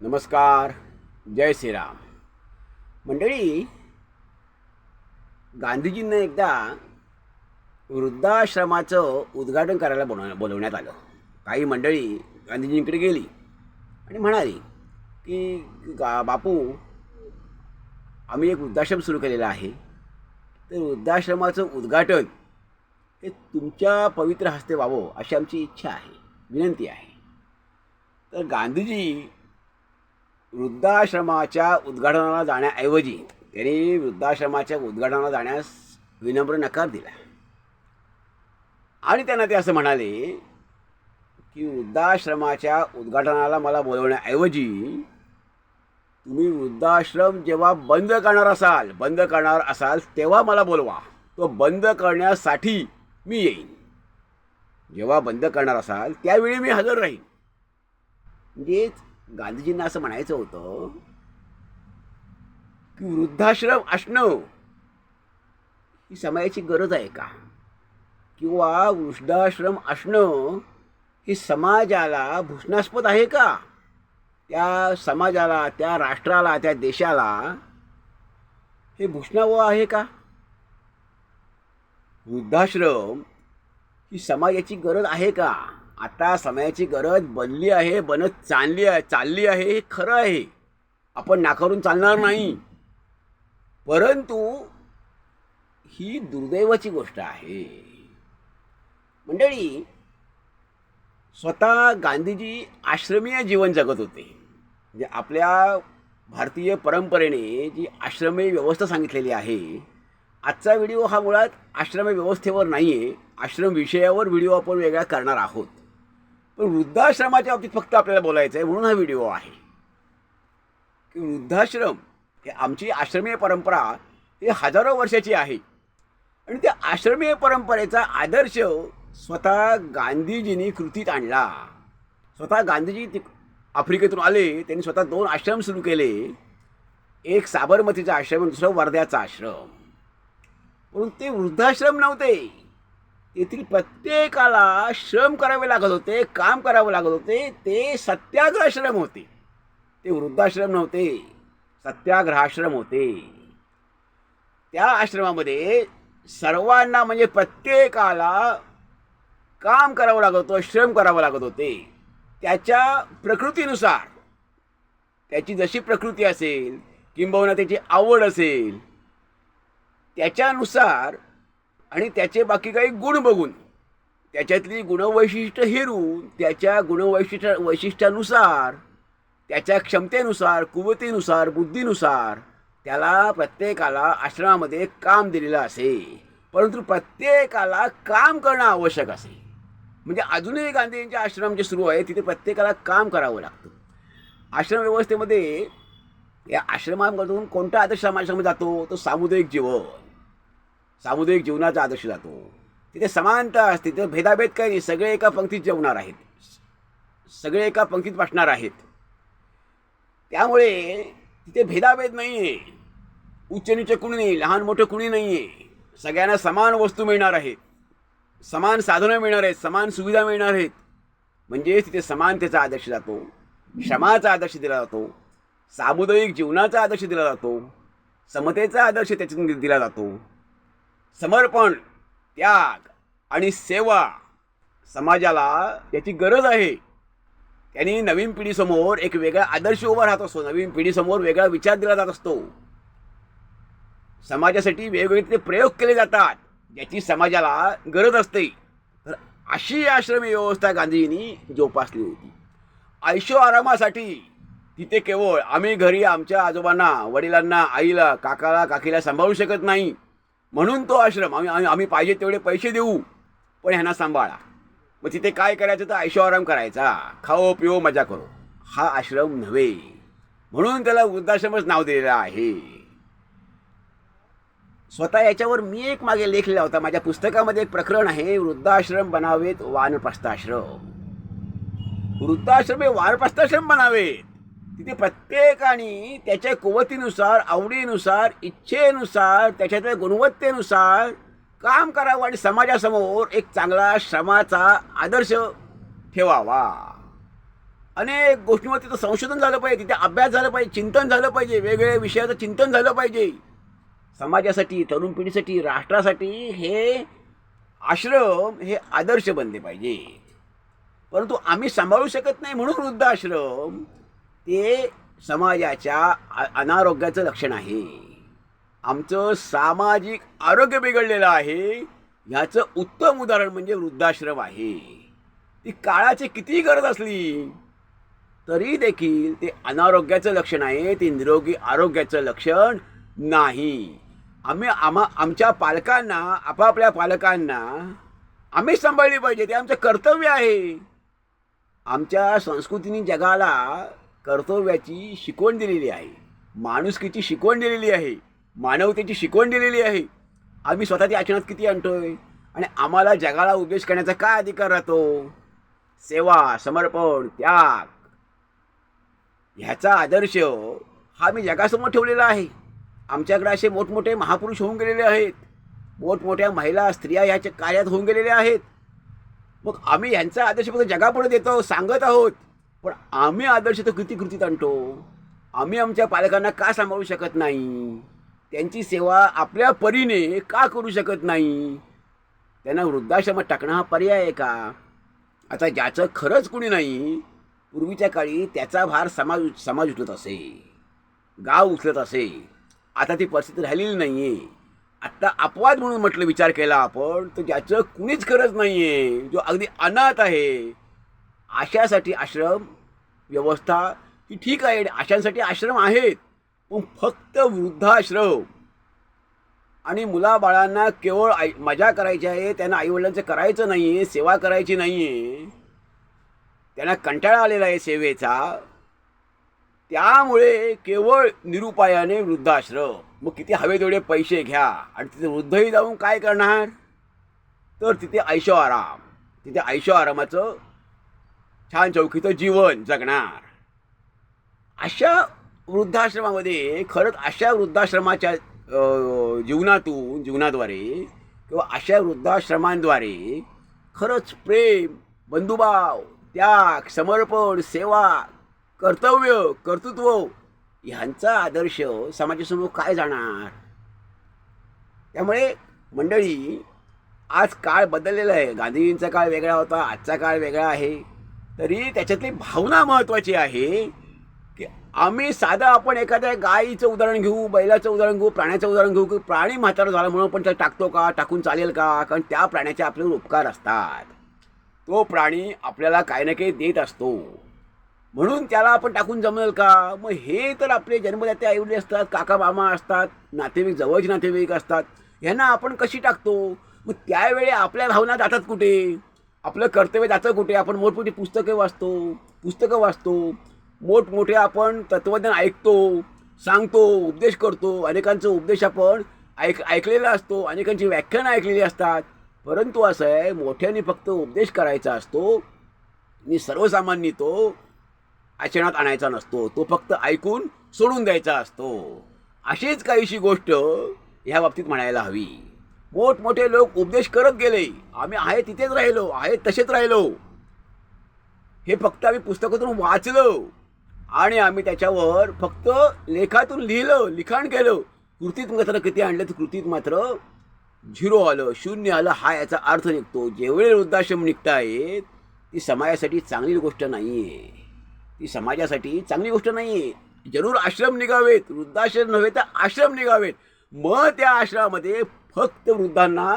नमस्कार जय श्रीराम. मंडळी गांधीजींना एकदा वृद्धाश्रमाचं उद्घाटन करायला बोलव बोलवण्यात आलं. काही मंडळी गांधीजींकडे गेली आणि म्हणाली की गा बापू आम्ही एक वृद्धाश्रम सुरू केलेला आहे. तर वृद्धाश्रमाचं उद्घाटन हे तुमच्या पवित्र हस्ते व्हावं अशी आमची इच्छा आहे विनंती आहे. तर गांधीजी वृद्धाश्रमाच्या उद्घाटनाला जाण्याऐवजी त्यांनी वृद्धाश्रमाच्या उद्घाटनाला जाण्यास विनम्र नकार दिला. आणि त्यांना ते असं म्हणाले की वृद्धाश्रमाच्या उद्घाटनाला मला बोलवण्याऐवजी तुम्ही वृद्धाश्रम जेव्हा बंद करणार असाल बंद करणार असाल तेव्हा मला बोलवा. तो बंद करण्यासाठी मी येईन. जेव्हा बंद करणार असाल त्यावेळी मी हजर राहीन. म्हणजेच गांधीजींना असं म्हणायचं होतं की वृद्धाश्रम असणं ही समाजाची गरज आहे का? किंवा वृद्धाश्रम असणं हे समाजाला भूषणास्पद आहे का? त्या समाजाला त्या राष्ट्राला त्या देशाला हे भूषणावं आहे का? वृद्धाश्रम ही समाजाची गरज आहे का? आता समयाची गरज बनली आहे बनत चालली आहे चालली आहे हे खरं आहे. आपण नाकारून चालणार नाही. परंतु ही दुर्दैवाची गोष्ट आहे. मंडळी स्वतः गांधीजी आश्रमीय जीवन जगत होते. म्हणजे आपल्या भारतीय परंपरेने जी आश्रमी व्यवस्था सांगितलेली आहे आजचा व्हिडिओ हा मुळात आश्रम व्यवस्थेवर नाही आहे आश्रम विषयावर व्हिडिओ आपण वेगळा करणार आहोत. पण वृद्धाश्रमाच्या बाबतीत फक्त आपल्याला बोलायचं आहे म्हणून हा व्हिडिओ आहे. की वृद्धाश्रम हे आमची आश्रमीय परंपरा ही हजारो वर्षाची आहे. आणि त्या आश्रमीय परंपरेचा आदर्श स्वतः गांधीजींनी कृतीत आणला. स्वतः गांधीजी ति आफ्रिकेतून आले त्यांनी स्वतः दोन आश्रम सुरू केले. एक साबरमतीचा आश्रम आणि वर्ध्याचा आश्रम. म्हणून ते वृद्धाश्रम नव्हते. तेथील प्रत्येकाला श्रम करावे लागत होते काम करावं लागत होते ते सत्याग्रहाश्रम होते. ते वृद्धाश्रम नव्हते सत्याग्रहाश्रम होते. त्या आश्रमामध्ये सर्वांना म्हणजे प्रत्येकाला काम करावं लागत होतं श्रम करावं लागत होते. त्याच्या प्रकृतीनुसार त्याची जशी प्रकृती असेल किंबहुना त्याची आवड असेल त्याच्यानुसार आणि त्याचे बाकी काही गुण बघून त्याच्यातली गुणवैशिष्ट्य हेरून त्याच्या गुणवैशिष्ट्य वैशिष्ट्यानुसार त्याच्या क्षमतेनुसार कुवतेनुसार बुद्धीनुसार त्याला प्रत्येकाला आश्रमामध्ये काम दिलेलं असे. परंतु प्रत्येकाला काम करणं आवश्यक असे. म्हणजे अजूनही गांधीजींचे आश्रम जे सुरू आहे तिथे प्रत्येकाला काम करावं लागतं. आश्रम व्यवस्थेमध्ये या आश्रमामधून कोणता आदर्श समाजामध्ये जातो? तो सामुदायिक जीवन. सामुदायिक जीवनाचा आदर्श जातो. तिथे समानता असते. तिथे भेदाभेद काही नाही. सगळे एका पंक्तीत जेवणार आहेत. सगळे एका पंक्तीत बसणार आहेत. त्यामुळे तिथे भेदाभेद नाही आहे उच्च नीच कुणी नाही. लहान मोठं कुणी नाही आहे सगळ्यांना समान वस्तू मिळणार आहेत. समान साधनं मिळणार आहेत. समान सुविधा मिळणार आहेत. म्हणजे तिथे समानतेचा आदर्श जातो. क्षमाचा आदर्श दिला जातो. सामुदायिक जीवनाचा आदर्श दिला जातो. समतेचा आदर्श त्याच्यातून दिला जातो. समर्पण त्याग आणि सेवा समाजाला याची गरज आहे. त्यांनी नवीन पिढीसमोर एक वेगळा आदर्श उभा राहत असतो. नवीन पिढीसमोर वेगळा विचार दिला जात असतो. समाजासाठी वेगवेगळे प्रयोग केले जातात ज्याची समाजाला गरज असते. तर अशी आश्रम व्यवस्था गांधीजींनी जोपासली होती. आयुष्य आरामासाठी तिथे केवळ आम्ही घरी आमच्या आजोबांना वडिलांना आईला काकाला काकीला सांभाळू शकत नाही. म्हणून तो आश्रम आम्ही आम्ही आम्ही पाहिजे तेवढे पैसे देऊ पण ह्यांना सांभाळा. मग तिथे काय करायचं तर आयुष्य आराम करायचा. खाओ पिओ मजा करो. हा आश्रम नव्हे. म्हणून त्याला वृद्धाश्रमच नाव दिलेलं आहे. स्वतः याच्यावर मी एक मागे लेखलेला होता. माझ्या पुस्तकामध्ये एक प्रकरण आहे वृद्धाश्रम बनावेत वानप्रस्थाश्रम. वृद्धाश्रम हे वानप्रस्थाश्रम बनावेत. तिथे प्रत्येकाने त्याच्या कुवतीनुसार आवडीनुसार इच्छेनुसार त्याच्यातल्या गुणवत्तेनुसार काम करावं आणि समाजासमोर एक चांगला श्रमाचा आदर्श ठेवावा. अनेक गोष्टींवर तिथं संशोधन झालं पाहिजे तिथे अभ्यास झाला पाहिजे चिंतन झालं पाहिजे वेगवेगळ्या विषयाचं चिंतन झालं पाहिजे. समाजासाठी तरुण पिढीसाठी राष्ट्रासाठी हे आश्रम हे आदर्श बनले पाहिजे. परंतु आम्ही सांभाळू शकत नाही म्हणून वृद्धाश्रम ते समाजाच्या अनारोग्याचं लक्षण आहे. आमचं सामाजिक आरोग्य बिघडलेलं आहे. ह्याचं उत्तम उदाहरण म्हणजे वृद्धाश्रम आहे. ती काळाची कितीही गरज असली तरी देखील ते अनारोग्याचं लक्षण आहे ते निरोगी आरोग्याचं लक्षण नाही. आम्ही आम्हा आमच्या पालकांना आपापल्या पालकांना आम्ही सांभाळली पाहिजे ते आमचं कर्तव्य आहे. आमच्या संस्कृतीने जगाला कर्तव्याची शिकवण दिलेली आहे. माणुसकीची शिकवण दिलेली आहे. मानवतेची शिकवण दिलेली आहे. आम्ही स्वतःच्या आचरणात किती आणतोय? आणि आम्हाला जगाला उपदेश करण्याचा काय अधिकार राहतो? सेवा समर्पण त्याग. ह्याचा आदर्श हा मी जगासमोर ठेवलेला आहे. आमच्याकडे असे मोठमोठे महापुरुष होऊन गेलेले आहेत. मोठमोठ्या महिला स्त्रिया ह्याच्या कार्यात होऊन गेलेल्या आहेत. मग आम्ही ह्यांचा आदर्श फक्त जगापुढे देतो सांगत आहोत. पण आम्ही आदर्श तर किती कृतीत आणतो. आम्ही आमच्या पालकांना का सांभाळू शकत नाही? त्यांची सेवा आपल्या परीने का करू शकत नाही? त्यांना वृद्धाश्रमात टाकणं हा पर्याय आहे का? आता ज्याचं खरंच कुणी नाही पूर्वीच्या काळी त्याचा भार समाज समाज उचलत असे. गाव उचलत असे. आता ती परिस्थिती राहिलेली नाही आहे आत्ता अपवाद म्हणून म्हटलं विचार केला आपण तर ज्याचं कुणीच खरंच नाही आहे जो अगदी अनाथ आहे आशासाठी आश्रम व्यवस्था ही ठीक आहे आशांसाठी आश्रम आहेत. पण फक्त वृद्धाश्रम. आणि मुलाबाळांना केवळ आई मजा करायची आहे त्यांना आईवडिलांचं करायचं नाही आहे सेवा करायची नाही आहे त्यांना कंटाळा आलेला आहे सेवेचा. त्यामुळे केवळ निरुपायाने वृद्धाश्रम. मग किती हवे तेवढे पैसे घ्या. आणि तिथे वृद्धही जाऊन काय करणार? तर तिथे ऐशो आराम तिथे ऐशो आरामाचं छान चौकीचं जीवन जगणार. अशा वृद्धाश्रमामध्ये खरंच अशा वृद्धाश्रमाच्या जीवनातून जीवनाद्वारे किंवा अशा वृद्धाश्रमांद्वारे खरंच प्रेम बंधुभाव त्याग समर्पण सेवा कर्तव्य कर्तृत्व ह्यांचा आदर्श समाजासमोर काय जाणार? त्यामुळे मंडळी आज काळ बदललेला आहे. गांधीजींचा काळ वेगळा होता आजचा काळ वेगळा आहे. तरी त्याच्यातली भावना महत्त्वाची आहे की आम्ही साधं आपण एखाद्या गायीचं उदाहरण घेऊ बैलाचं उदाहरण घेऊ प्राण्याचं उदाहरण घेऊ की प्राणी म्हातारा झाला म्हणून आपण त्याला टाकतो का टाकून चालेल का? कारण त्या प्राण्याचे आपल्यावर उपकार असतात. तो प्राणी आपल्याला काही ना काही देत असतो. म्हणून त्याला आपण टाकून जमेल का? मग हे तर आपले जन्मदाते आईवडील असतात काका मामा असतात नातेवाईक जवळचे नातेवाईक असतात. ह्यांना आपण कशी टाकतो? मग त्यावेळी आपल्या भावना जातात कुठे? आपलं कर्तव्य जातं कुठे? आपण मोठमोठी पुस्तकं वाचतो पुस्तकं वाचतो मोठमोठे आपण तत्त्वज्ञान ऐकतो सांगतो उपदेश करतो. अनेकांचं उपदेश आपण ऐक ऐकलेला असतो. अनेकांची व्याख्यानं ऐकलेली असतात. परंतु असं आहे मोठ्याने फक्त उपदेश करायचा असतो. मी सर्वसामान्य तो आचरणात आणायचा नसतो. तो फक्त ऐकून सोडून द्यायचा असतो. अशीच काहीशी गोष्ट ह्या बाबतीत म्हणायला हवी. मोठमोठे लोक उपदेश करत गेले. आम्ही आहे तिथेच राहिलो आहे तसेच राहिलो. हे फक्त आम्ही पुस्तकातून वाचलो. आणि आम्ही त्याच्यावर फक्त लेखातून लिहिलं लिखाण केलं. कृतीत मात्र किती आणलं तर कृतीत मात्र झिरो आलं शून्य आलं हा याचा अर्थ निघतो. जेवढे वृद्धाश्रम निघतायत ती समाजासाठी चांगली गोष्ट नाही आहे ती समाजासाठी चांगली गोष्ट नाही आहे जरूर आश्रम निघावेत वृद्धाश्रम नव्हे तर आश्रम निघावेत. मग त्या आश्रमामध्ये फक्त वृद्धांना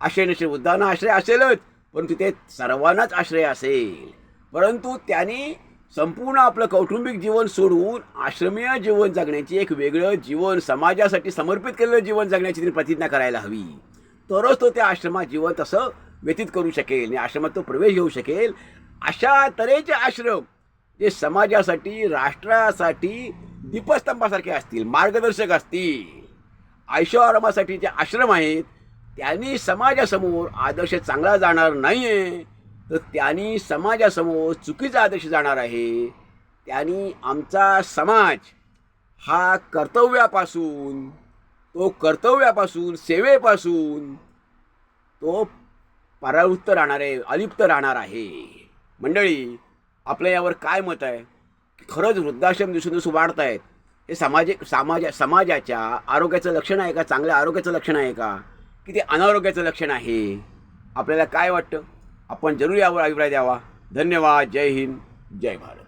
आश्रय नसेल. वृद्धांना आश्रय असेलच परंतु ते सर्वांनाच आश्रय असेल. परंतु त्यांनी संपूर्ण आपलं कौटुंबिक जीवन सोडून आश्रमीय जीवन जगण्याची एक वेगळं जीवन समाजासाठी समर्पित केलेलं जीवन जगण्याची त्यांनी प्रतिज्ञा करायला हवी. तरच तो त्या आश्रमात जीवन तसं व्यतीत करू शकेल आणि आश्रमात तो प्रवेश घेऊ शकेल. अशा तऱ्हेचे आश्रम जे समाजासाठी राष्ट्रासाठी दीपस्तंभासारखे असतील मार्गदर्शक असतील. आयुष्य जे आश्रम आहेत त्यांनी समाजासमोर आदर्श चांगला जाणार नाही आहे तर त्यांनी समाजासमोर चुकीचा आदर्श जाणार आहे. त्यांनी आमचा समाज हा कर्तव्यापासून तो कर्तव्यापासून सेवेपासून तो परावृत्त राहणार आहे अलिप्त राहणार आहे. मंडळी आपलं यावर काय मत आहे? की खरंच वृद्धाश्रम दिवसेंदिवस वाढत आहेत हे सामाजिक समाजा समाजाच्या आरोग्याचं लक्षण आहे का? चांगल्या आरोग्याचं लक्षण आहे का? की ते अनारोग्याचं लक्षण आहे? आपल्याला काय वाटतं? आपण जरूर यावर अभिप्राय द्यावा. धन्यवाद. जय हिंद. जय भारत.